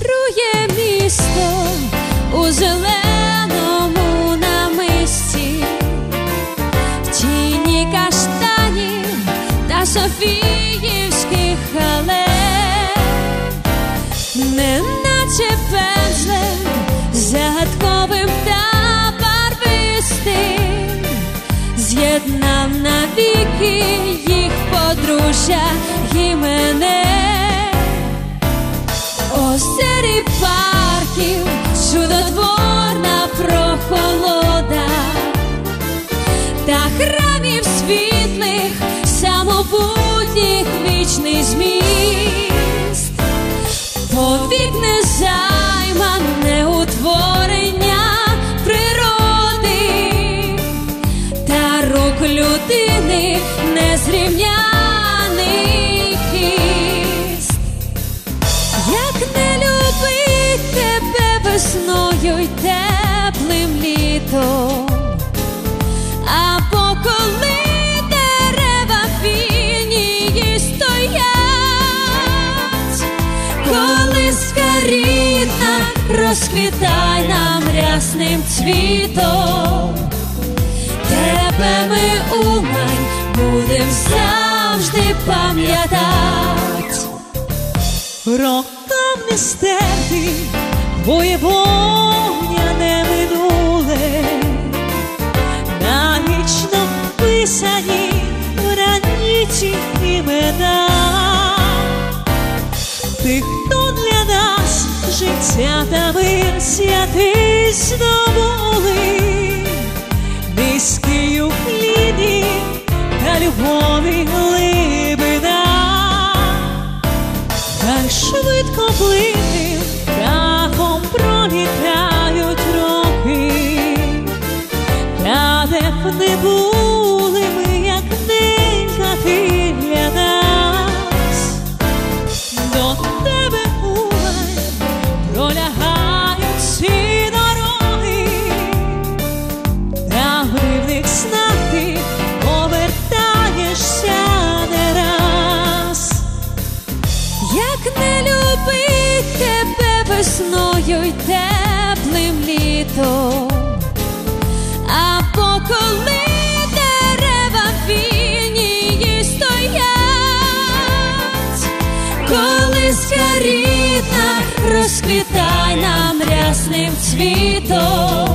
вирує місто у зеленому намисті, в тіні каштані та Софіївських халет, не наче пензлем загадковим та барвистим з'єднав навіки їх подружжя і. Озері парків, чудотворна прохолода. Та храмів світлих, самобутніх вічний зміст, повік незаймане утворення природи. Та рук людини незрівняний розквітай нам рясним цвітом, тебе ми умань будем завжди пам'ятать. Роком не стерти, життя та мир святий здобули, низький у хлібі та любові глибина. Так швидко плинним птахом пролітають роки, та де б не були та в дивних снах ти повертаєшся не раз. Як не любить тебе весною й теплим літом, або коли дерева вільні стоять, коли скарідна розквітай нам рясним цвітом,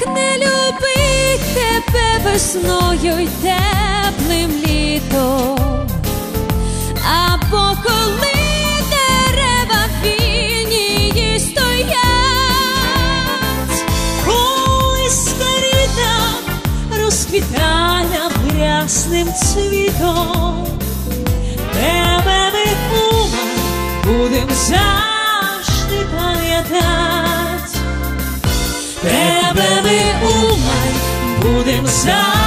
Як не любить тебе весною й теплим літом, або коли дерева вільні стоять, Коли скаріда розквітає рясним цвітом, тебе ми ума будем завжди пам'ятать, тебе ми умай будем завжди